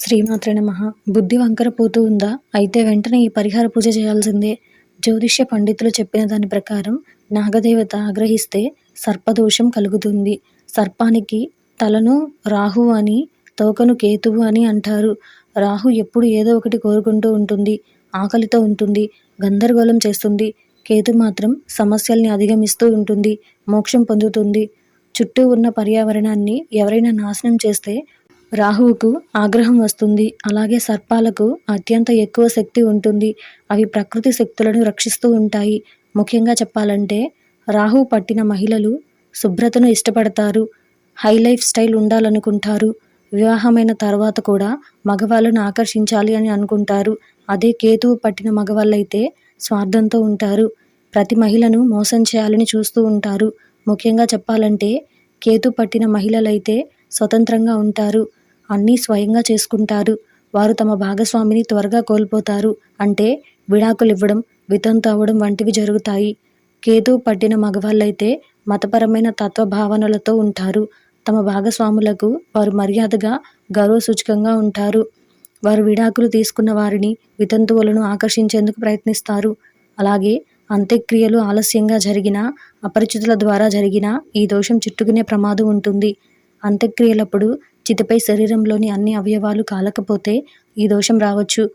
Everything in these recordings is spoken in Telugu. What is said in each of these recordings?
శ్రీమాత్రే నమ. బుద్ధి వంకర పోతూ ఉందా? అయితే వెంటనే ఈ పరిహార పూజ చేయాల్సిందే. జ్యోతిష్య పండితులు చెప్పిన దాని ప్రకారం నాగదేవత ఆగ్రహిస్తే సర్పదోషం కలుగుతుంది. సర్పానికి తలను రాహు అని తోకను కేతువు అని అంటారు. రాహు ఎప్పుడు ఏదో ఒకటి కోరుకుంటూ ఉంటుంది ఆకలితో ఉంటుంది గందరగోళం చేస్తుంది. కేతు మాత్రం సమస్యల్ని అధిగమిస్తూ ఉంటుంది మోక్షం పొందుతుంది. చుట్టూ ఉన్న పర్యావరణాన్ని ఎవరైనా నాశనం చేస్తే రాహువుకు ఆగ్రహం వస్తుంది. అలాగే సర్పాలకు అత్యంత ఎక్కువ శక్తి ఉంటుంది. అవి ప్రకృతి శక్తులను రక్షిస్తూ ఉంటాయి. ముఖ్యంగా చెప్పాలంటే రాహువు పట్టిన మహిళలు శుభ్రతను ఇష్టపడతారు. హై లైఫ్ స్టైల్ ఉండాలనుకుంటారు. వివాహమైన తర్వాత కూడా మగవాళ్ళను ఆకర్షించాలి అని అనుకుంటారు. అదే కేతువు పట్టిన మగవాళ్ళైతే స్వార్థంతో ఉంటారు. ప్రతి మహిళను మోసం చేయాలని చూస్తూ ఉంటారు. ముఖ్యంగా చెప్పాలంటే కేతు పట్టిన మహిళలైతే స్వతంత్రంగా ఉంటారు. అన్నీ స్వయంగా చేసుకుంటారు. వారు తమ భాగస్వామిని త్వరగా కోల్పోతారు. అంటే విడాకులు ఇవ్వడం వితంతు అవ్వడం వంటివి జరుగుతాయి. కేతు పట్టిన మగవాళ్ళైతే మతపరమైన తత్వ భావనలతో ఉంటారు. తమ భాగస్వాములకు వారు మర్యాదగా గౌరవ సూచకంగా ఉంటారు. వారు విడాకులు తీసుకున్న వారిని వితంతువులను ఆకర్షించేందుకు ప్రయత్నిస్తారు. అలాగే అంత్యక్రియలు ఆలస్యంగా జరిగిన అపరిచితుల ద్వారా జరిగిన ఈ దోషం చుట్టుకునే ప్రమాదం ఉంటుంది. అంత్యక్రియలప్పుడు చితిపై శరీరంలోని అన్ని అవయవాలు కాలకపోతే ఈ దోషం రావచ్చు.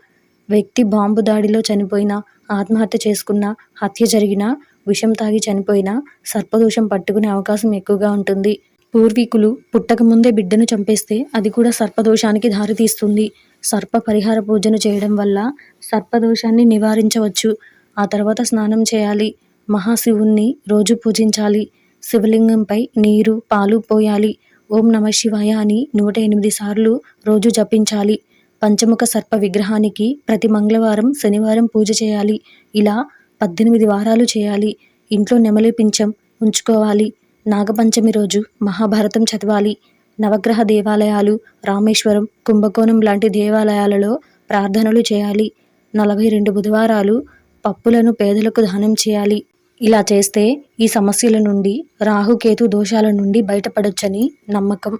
వ్యక్తి బాంబు దాడిలో చనిపోయినా ఆత్మహత్య చేసుకున్న హత్య జరిగినా విషం తాగి చనిపోయినా సర్పదోషం పట్టుకునే అవకాశం ఎక్కువగా ఉంటుంది. పూర్వీకులు పుట్టక ముందే బిడ్డను చంపేస్తే అది కూడా సర్పదోషానికి దారితీస్తుంది. సర్ప పరిహార పూజను చేయడం వల్ల సర్పదోషాన్ని నివారించవచ్చు. ఆ తర్వాత స్నానం చేయాలి. మహాశివుణ్ణి రోజు పూజించాలి. శివలింగంపై నీరు పాలు పోయాలి. ఓం నమ శివాయ అని నూట ఎనిమిది సార్లు రోజు జపించాలి. పంచముఖ సర్ప విగ్రహానికి ప్రతి మంగళవారం శనివారం పూజ చేయాలి. ఇలా పద్దెనిమిది వారాలు చేయాలి. ఇంట్లో నెమలి పింఛం ఉంచుకోవాలి. నాగపంచమి రోజు మహాభారతం చదవాలి. నవగ్రహ దేవాలయాలు రామేశ్వరం కుంభకోణం లాంటి దేవాలయాలలో ప్రార్థనలు చేయాలి. నలభై రెండు బుధవారాలు పప్పులను పేదలకు దానం చేయాలి. ఇలా చేస్తే ఈ సమస్యల నుండి రాహుకేతు దోషాల నుండి బయటపడొచ్చని నమ్మకం.